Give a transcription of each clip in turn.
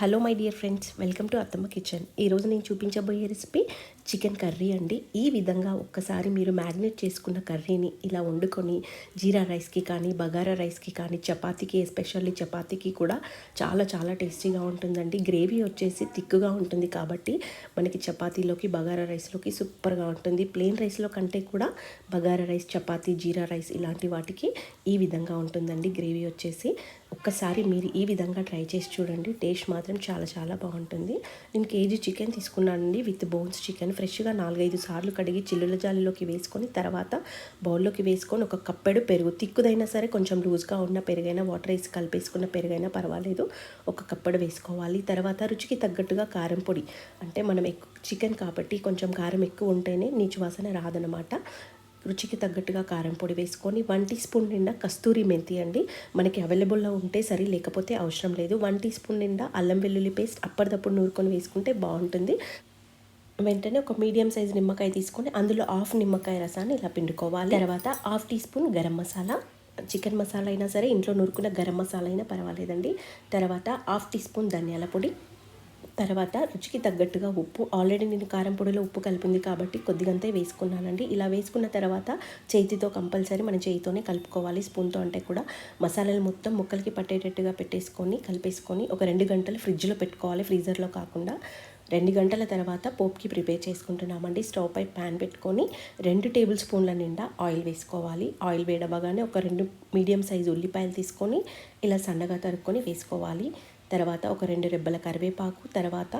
Hello my dear friends welcome to Attamma kitchen. ఈరోజు నేను చూపించబోయే రెసిపీ చికెన్ కర్రీ అండి. ఈ విధంగా ఒక్కసారి మీరు మ్యాగ్నేట్ చేసుకున్న కర్రీని ఇలా వండుకొని జీరా రైస్కి కానీ బగారా రైస్కి కానీ చపాతీకి ఎస్పెషల్లీ చపాతీకి కూడా చాలా చాలా టేస్టీగా ఉంటుందండి. గ్రేవీ వచ్చేసి థిక్గా ఉంటుంది కాబట్టి మనకి చపాతీలోకి బగారా రైస్లోకి సూపర్గా ఉంటుంది. ప్లెయిన్ రైస్లో కంటే కూడా బగారా రైస్ చపాతీ జీరా రైస్ ఇలాంటి వాటికి ఈ విధంగా ఉంటుందండి. గ్రేవీ వచ్చేసి ఒక్కసారి మీరు ఈ విధంగా ట్రై చేసి చూడండి. టేస్ట్ మాత్రం చాలా చాలా బాగుంటుంది. నేను కేజీ చికెన్ తీసుకున్నానండి విత్ బోన్స్ చికెన్ ఫ్రెష్గా నాలుగైదు సార్లు కడిగి చిల్లుల జాలిలోకి వేసుకొని తర్వాత బౌల్లోకి వేసుకొని ఒక కప్పెడు పెరుగు తిక్కుదైనా సరే కొంచెం లూజ్గా ఉన్న పెరుగైనా వాటర్ వేసి కలిపేసుకున్న పెరుగైనా పర్వాలేదు. ఒక కప్పెడు వేసుకోవాలి. తర్వాత రుచికి తగ్గట్టుగా కారం పొడి. అంటే మనం ఎక్కువ చికెన్ కాబట్టి కొంచెం కారం ఎక్కువ ఉంటేనే నీచు వాసన రాదనమాట రుచికి తగ్గట్టుగా కారం పొడి వేసుకొని వన్ టీ స్పూన్ నిండా కస్తూరి మెంతి అండి. మనకి అవైలబుల్లో ఉంటే సరే లేకపోతే అవసరం లేదు. వన్ టీ స్పూన్ నిండా అల్లం వెల్లుల్లి పేస్ట్ అప్పటిదప్పుడు నూరుకొని వేసుకుంటే బాగుంటుంది. వెంటనే ఒక మీడియం సైజ్ నిమ్మకాయ తీసుకొని అందులో హాఫ్ నిమ్మకాయ రసాన్ని ఇలా పిండుకోవాలి. తర్వాత half teaspoon garam masala chicken masala అయినా సరే ఇంట్లో నూరుకున్న గరం మసాలా అయినా పర్వాలేదండి. తర్వాత హాఫ్ టీ స్పూన్ ధనియాల పొడి తర్వాత రుచికి తగ్గట్టుగా ఉప్పు. ఆల్రెడీ నేను కారం పొడిలో ఉప్పు కలిపింది కాబట్టి కొద్దిగంతే వేసుకున్నానండి. ఇలా వేసుకున్న తర్వాత చేతితో కంపల్సరీ మన చేతితోనే కలుపుకోవాలి స్పూన్తో అంటే కూడా. మసాలాలు మొత్తం ముక్కలకి పట్టేటట్టుగా పెట్టేసుకొని కలిపేసుకొని ఒక రెండు గంటలు ఫ్రిడ్జ్లో పెట్టుకోవాలి ఫ్రీజర్లో కాకుండా. రెండు గంటల తర్వాత పోప్కి ప్రిపేర్ చేసుకుంటున్నామండి. స్టవ్ పై ప్యాన్ పెట్టుకొని రెండు టేబుల్ స్పూన్ల నిండా ఆయిల్ వేసుకోవాలి. ఆయిల్ వేడబగానే ఒక రెండు మీడియం సైజు ఉల్లిపాయలు తీసుకొని ఇలా సన్నగా తరుక్కొని వేసుకోవాలి. తర్వాత ఒక రెండు రెబ్బల కరివేపాకు తర్వాత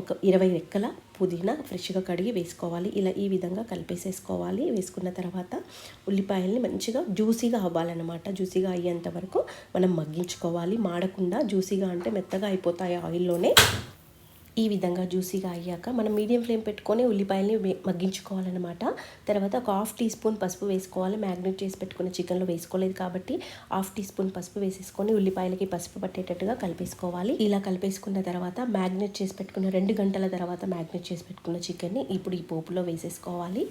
ఒక ఇరవై రెక్కల పుదీనా ఫ్రెష్గా కడిగి వేసుకోవాలి. ఇలా ఈ విధంగా కలిపేసేసుకోవాలి. వేసుకున్న తర్వాత ఉల్లిపాయల్ని మంచిగా జ్యూసీగా అవ్వాలన్నమాట. జ్యూసీగా అయ్యేంత వరకు మనం మగ్గించుకోవాలి. మాడకుండా జ్యూసీగా అంటే మెత్తగా అయిపోతాయి ఆయిల్లోనే. ఈ విధంగా జ్యూసీగా అయ్యాక మనం మీడియం ఫ్లేమ్ పెట్టుకొని ఉల్లిపాయల్ని మగ్గించుకోవాలన్నమాట. తర్వాత ఒక హాఫ్ టీ స్పూన్ పసుపు వేసుకోవాలి. మ్యాగ్నేట్ చేసి పెట్టుకున్న చికెన్లో వేసుకోలేదు కాబట్టి హాఫ్ టీ స్పూన్ పసుపు వేసేసుకొని ఉల్లిపాయలకి పసుపు పట్టేటట్టుగా కలిపేసుకోవాలి. ఇలా కలిపేసుకున్న తర్వాత మ్యాగ్నేట్ చేసి పెట్టుకున్న రెండు గంటల తర్వాత మ్యాగ్నేట్ చేసి పెట్టుకున్న చికెన్ని ఇప్పుడు ఈ పోపులో వేసేసుకోవాలి.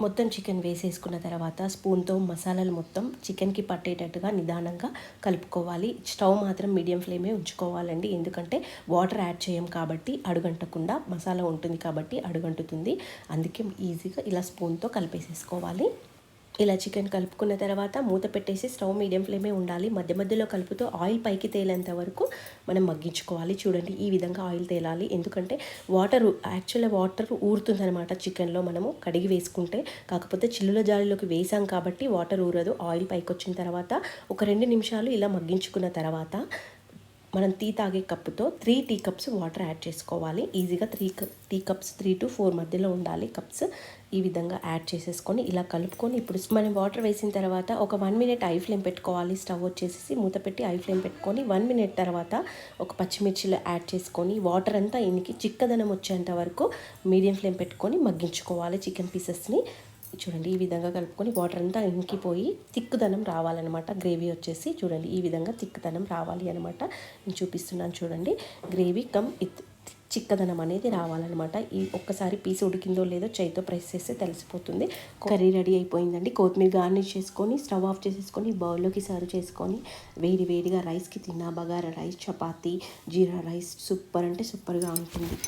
మొత్తం చికెన్ వేసేసుకున్న తర్వాత స్పూన్తో మసాలాలు మొత్తం చికెన్కి పట్టేటట్టుగా నిదానంగా కలుపుకోవాలి. స్టవ్ మాత్రం మీడియం ఫ్లేమే ఉంచుకోవాలండి. ఎందుకంటే వాటర్ యాడ్ చేయం కాబట్టి అడుగంటకుండా మసాలా ఉంటుంది కాబట్టి అడుగంటుతుంది. అందుకే ఈజీగా ఇలా స్పూన్తో కలిపేసేసుకోవాలి. ఇలా చికెన్ కలుపుకున్న తర్వాత మూత పెట్టేసి స్టవ్ మీడియం ఫ్లేమే ఉండాలి. మధ్య మధ్యలో కలుపుతూ ఆయిల్ పైకి తేలేంత వరకు మనం మగ్గించుకోవాలి. చూడండి ఈ విధంగా ఆయిల్ తేలాలి. ఎందుకంటే వాటర్ యాక్చువల్గా వాటర్ ఊరుతుందనమాట చికెన్లో మనము కడిగి వేసుకుంటే. కాకపోతే చిల్లుల జాలిలోకి వేసాం కాబట్టి వాటర్ ఊరదు. ఆయిల్ పైకి వచ్చిన తర్వాత ఒక రెండు నిమిషాలు ఇలా మగ్గించుకున్న తర్వాత మనం టీ తాగే కప్పుతో three tea cups water add చేసుకోవాలి. ఈజీగా three tea cups three to four మధ్యలో ఉండాలి. కప్స్ ఈ విధంగా యాడ్ చేసేసుకొని ఇలా కలుపుకొని ఇప్పుడు మనం వాటర్ వేసిన తర్వాత ఒక వన్ మినిట్ ఐ ఫ్లేమ్ పెట్టుకోవాలి. స్టవ్ వచ్చేసి మూత పెట్టి ఐ ఫ్లేమ్ పెట్టుకొని వన్ మినిట్ తర్వాత ఒక పచ్చిమిర్చిలో యాడ్ చేసుకొని వాటర్ అంతా ఇనికి చిక్కదనం వచ్చేంత వరకు మీడియం ఫ్లేమ్ పెట్టుకొని మగ్గించుకోవాలి. చికెన్ పీసెస్ని చూడండి ఈ విధంగా కలుపుకొని వాటర్ అంతా ఇంకిపోయి తిక్కుదనం రావాలన్నమాట. గ్రేవీ వచ్చేసి చూడండి ఈ విధంగా తిక్కుదనం రావాలి అనమాట నేను చూపిస్తున్నాను చూడండి. గ్రేవీ కమ్ ఇత్ చిక్కదనం అనేది రావాలన్నమాట. ఈ ఒక్కసారి పీస్ ఉడికిందో లేదో చేయితో ప్రెస్ చేస్తే తెలిసిపోతుంది. కర్రీ రెడీ అయిపోయిందండి. కొత్తిమీర గార్నిష్ చేసుకొని స్టవ్ ఆఫ్ చేసేసుకొని బౌల్లోకి సర్వ్ చేసుకొని వేడి వేడిగా రైస్కి తిన్నా bagara rice chapati jeera rice super అంటే సూపర్గా ఉంటుంది.